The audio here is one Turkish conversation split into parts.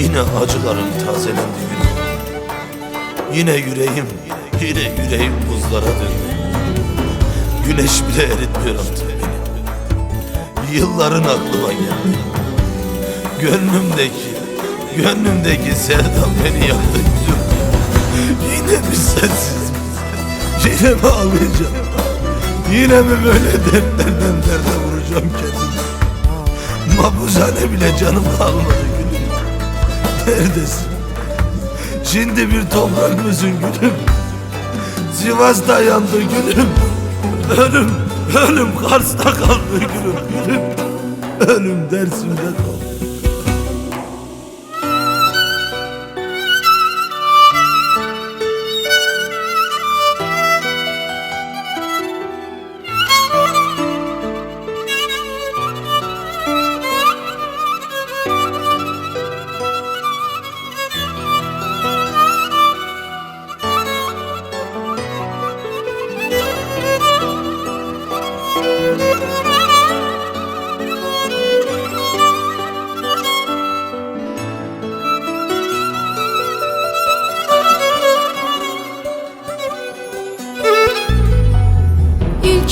Yine acılarım tazelendi günüm Yine yüreğim, yine yüreğim buzlara döndü. Güneş bile eritmiyor artık beni. Yılların aklıma geldi. Gönlümdeki, gönlümdeki sevdam beni gülüm Yine mi sensiz, yine mi ağlayacağım? Yine mi böyle dertlerden derde vuracağım kendimi? Mahpushane bile canımı almadı gülüm Neredesin? Şimdi bir toprak mısın gülüm? Sivas'ta yandı gülüm Ölüm, ölüm Kars'ta kaldı gülüm gülüm Ölüm Dersim'de kaldı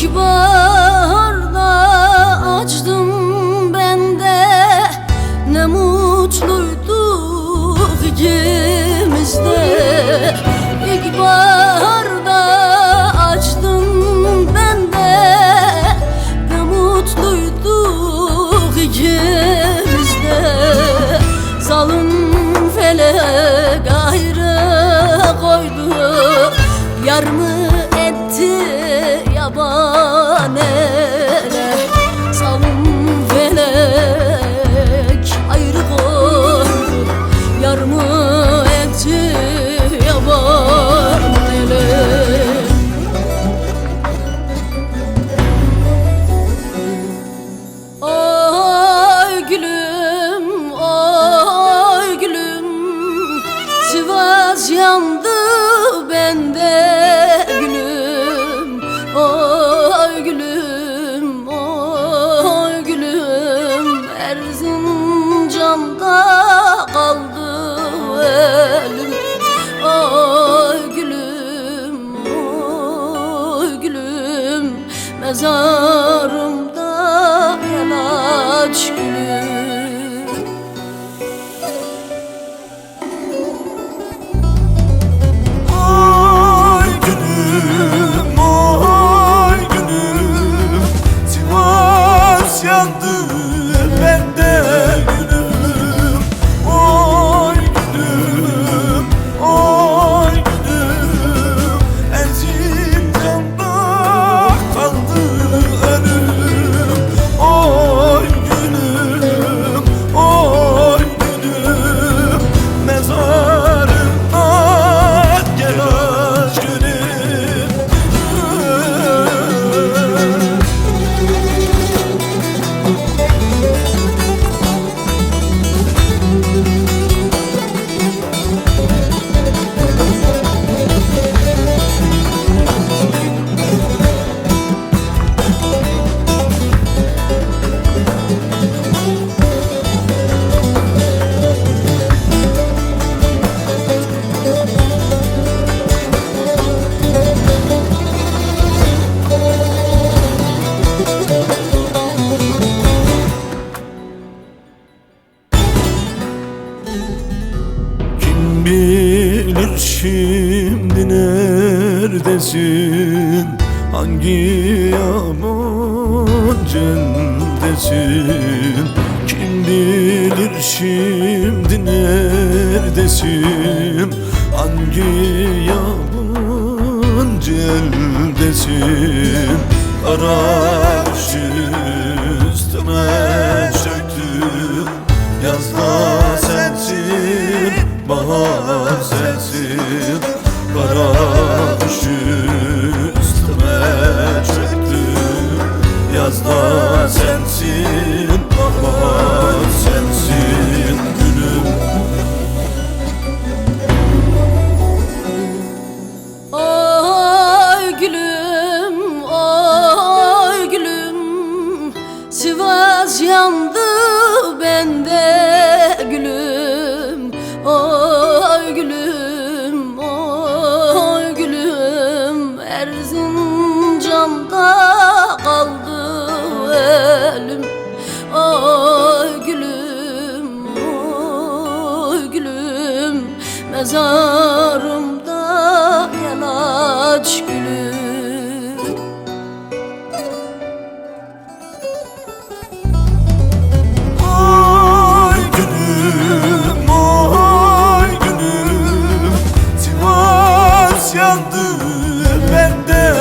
İlk baharda açtım ben de. Ne mutluyduk ikimiz de İlk baharda açtım ben Ne mutluyduk ikimiz de Zalim felek ayrı koydu. Yar mı etti Oy gülüm, oy gülüm. Erzincan'da kaldı elim. Oy gülüm, oy gülüm. Mezarımda Kim bilir şimdi neredesin? Hangi yabancı eldesin Kim bilir şimdi neredesin? Hangi yabancı eldesin Kara kış bahar Mezarımda yanaç gülü. Ay gülüm, ay gülüm. Sivas yandı, ben de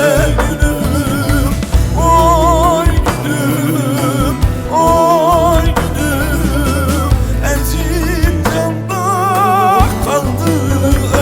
Love